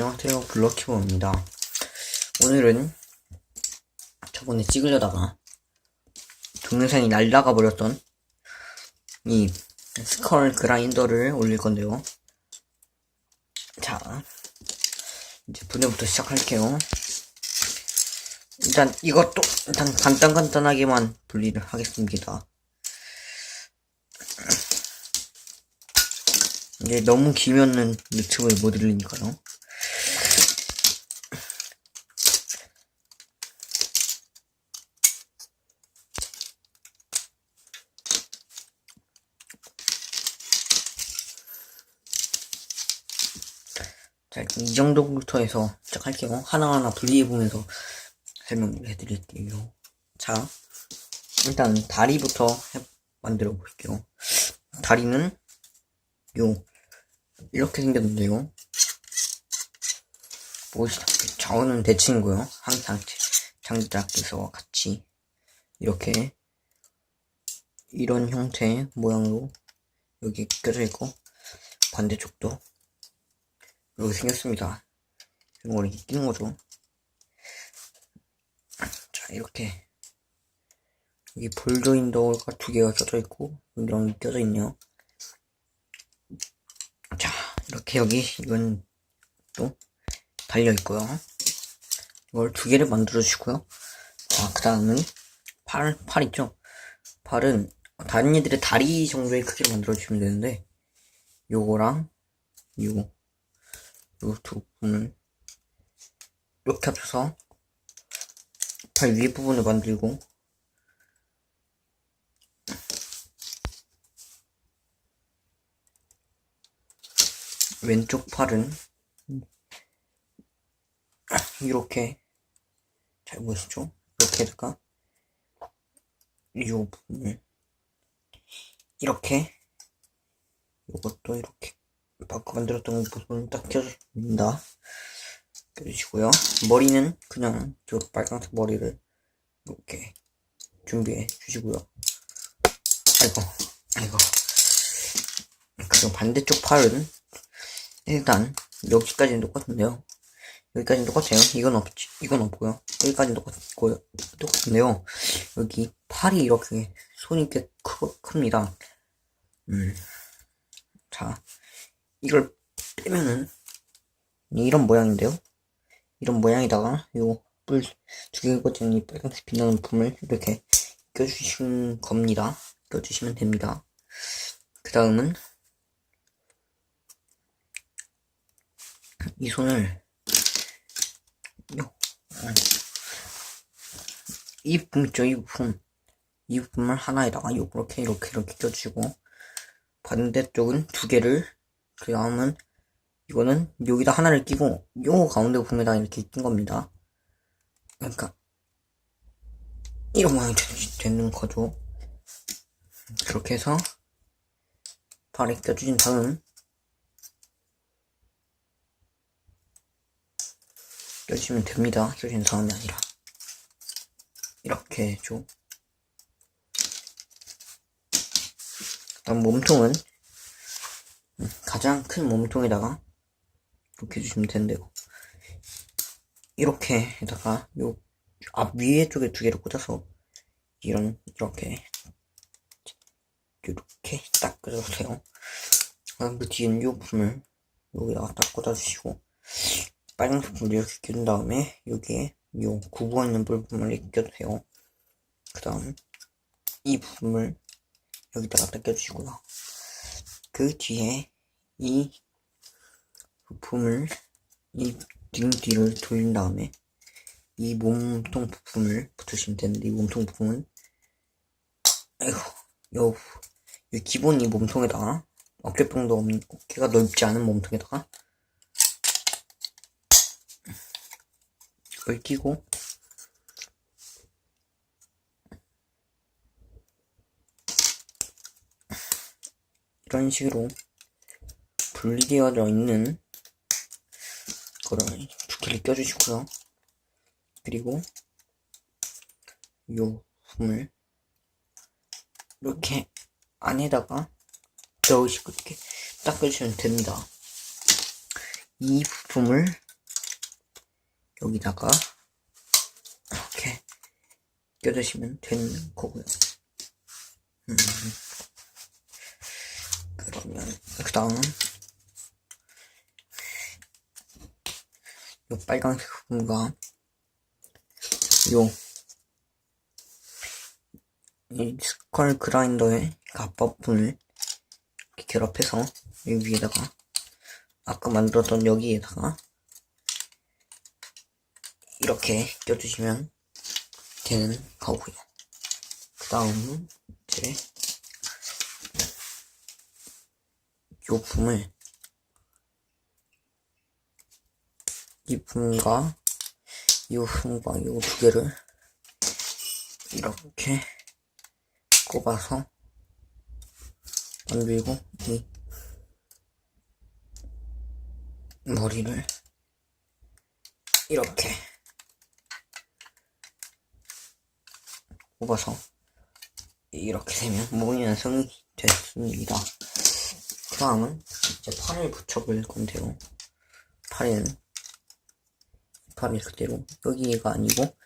안녕하세요. 블럭키버입니다. 오늘은 저번에 찍으려다가 동영상이 날라가 버렸던 이 스컬 그라인더를 올릴 건데요. 자 이제 분해부터 시작할게요. 일단 이것도 일단 간단간단하게만 분리를 하겠습니다. 이게 너무 길면은 유튜브에 못 올리니까요 일단 이 정도부터 해서 시작할게요. 하나하나 분리해보면서 설명을 해드릴게요. 자, 일단 다리부터 해- 만들어 볼게요. 다리는 요, 이렇게 생겼는데요. 보시다시피 좌우는 대칭이고요. 항상 장작에서 같이 이렇게 이런 형태의 모양으로 여기 껴져 있고 반대쪽도 이렇게 생겼습니다. 이걸 이렇게 끼는 거죠. 자, 이렇게. 여기 볼 조인더가 두 개가 껴져 있고, 여기랑 껴져 있네요. 자, 이렇게 여기, 이건 또 달려 있고요. 이걸 두 개를 만들어 주시고요. 자, 그 다음은 팔, 팔 있죠? 팔은 다른 애들의 다리 정도의 크기로 만들어 주시면 되는데, 요거랑, 요거. 요두 부분을 이렇게 합쳐서 팔 위에 부분을 만들고 왼쪽 팔은 이렇게 잘 보시죠? 이렇게다가 이 부분을 이렇게 이것도 이렇게 바꿔 만들었던 부분을 딱 껴줍니다. 껴주시고요. 머리는 그냥 저 빨간색 머리를 이렇게 준비해 주시고요. 아이고, 아이고. 그리고 반대쪽 팔은 일단 여기까지는 똑같은데요. 여기까지는 똑같아요. 이건 없지, 이건 없고요. 여기까지는 똑같고요. 똑같은데요. 여기 팔이 이렇게 손이 꽤 크, 큽니다. 음. 자, 이걸 빼면은 이런 모양인데요. 이런 모양에다가 요 뿔 두 개가 꽂힌 이 빨간색 빛나는 부품을 이렇게 껴주시는 겁니다. 껴주시면 됩니다. 그 다음은 이 손을 요, 어, 이 부품 있죠, 이 부품. 이 부품을 하나에다가 요렇게 이렇게 이렇게 껴주시고 반대쪽은 두 개를 그 다음은 이거는 여기다 하나를 끼고 요 가운데 부분에다 이렇게 낀 겁니다. 그러니까 이런 모양이 되- 되는 거죠. 그렇게 해서 발에 껴주신 다음 껴주시면 됩니다. 껴주신 다음이 아니라 이렇게 해줘. 다음 몸통은 가장 큰 몸통에다가 이렇게 해주시면 되는데요. 이렇게에다가 요 앞 위에 쪽에 두 개를 꽂아서 이런 이렇게 이렇게 딱 꽂아주세요. 그다음 그 뒤에는 요 부분을 여기다가 딱 꽂아주시고 빨간색 부분을 이렇게 껴준 다음에 여기에 요 구부어 있는 부분을 이렇게 껴주세요. 그 다음 이 부분을 여기다가 딱 껴주시고요. 그 뒤에 이 부품을 이 등 뒤를 돌린 다음에 이 몸통 부품을 붙으시면 되는데 이 몸통 부품은 아이고 요, 요 기본 이 몸통에다가 어깨병도 없는 어깨가 넓지 않은 몸통에다가 이걸 끼고 이런 식으로 분리되어져 있는 두 개를 껴주시고요. 그리고 요 부품을 이렇게 안에다가 넣으시고 이렇게 닦아주시면 됩니다. 이 부품을 여기다가 이렇게 껴주시면 되는 거고요. 음. 다음 요 빨간색 부분과 요 이 스컬 그라인더의 이렇게 결합해서 여기 위에다가 아까 만들었던 여기에다가 이렇게 껴주시면 되는 거고요. 그 다음은 이제 요 품을 이 품과 이 품과 요 두 개를 이렇게 꼽아서 만들고 이 머리를 이렇게 꼽아서 이렇게 되면 머리 완성이 됐습니다. 그 다음은 이제 팔을 붙여볼 건데요. 팔에는 팔을 그대로 여기가 아니고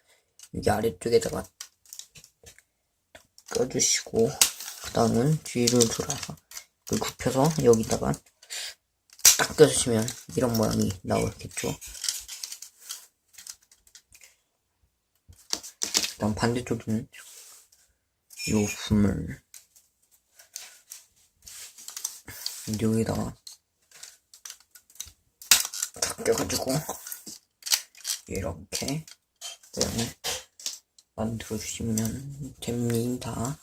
여기 아래쪽에다가 껴주시고 그 다음은 뒤를 돌아서 그 굽혀서 여기다가 딱 껴주시면 이런 모양이 나오겠죠. 그 다음 반대쪽에는 이 품을 여기다가 딱 껴가지고 이렇게 모양을 만들어 주시면 됩니다.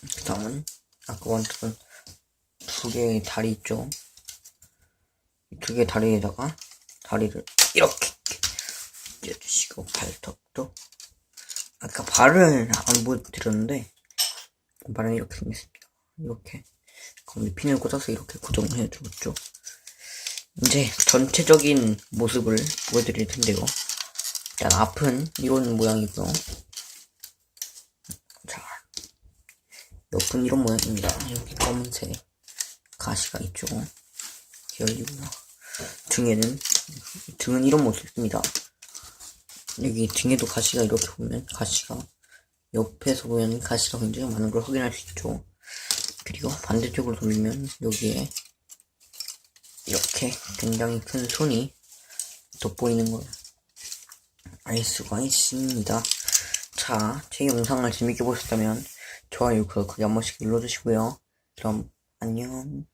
그 다음은 아까 만들었던 두 개의 다리 있죠? 두 개의 다리에다가 다리를 이렇게 껴주시고 발톱도 아까 발을 안 보여드렸는데 발은 이렇게 생겼습니다. 이렇게 거기 핀을 꽂아서 이렇게 고정해 주었죠. 이제 전체적인 모습을 보여드릴 텐데요. 일단 앞은 이런 모양이고요. 자, 옆은 이런 모양입니다. 여기 검은색 가시가 있죠. 열리고요. 등에는 등은 이런 모습입니다. 여기 등에도 가시가 이렇게 보면 가시가 옆에서 보면 가시가 굉장히 많은 걸 확인할 수 있죠. 그리고 반대쪽으로 돌리면 여기에 이렇게 굉장히 큰 손이 돋보이는 걸 알 수가 있습니다. 자, 제 영상을 재밌게 보셨다면 좋아요, 구독, 한 번씩 눌러주시고요. 그럼 안녕.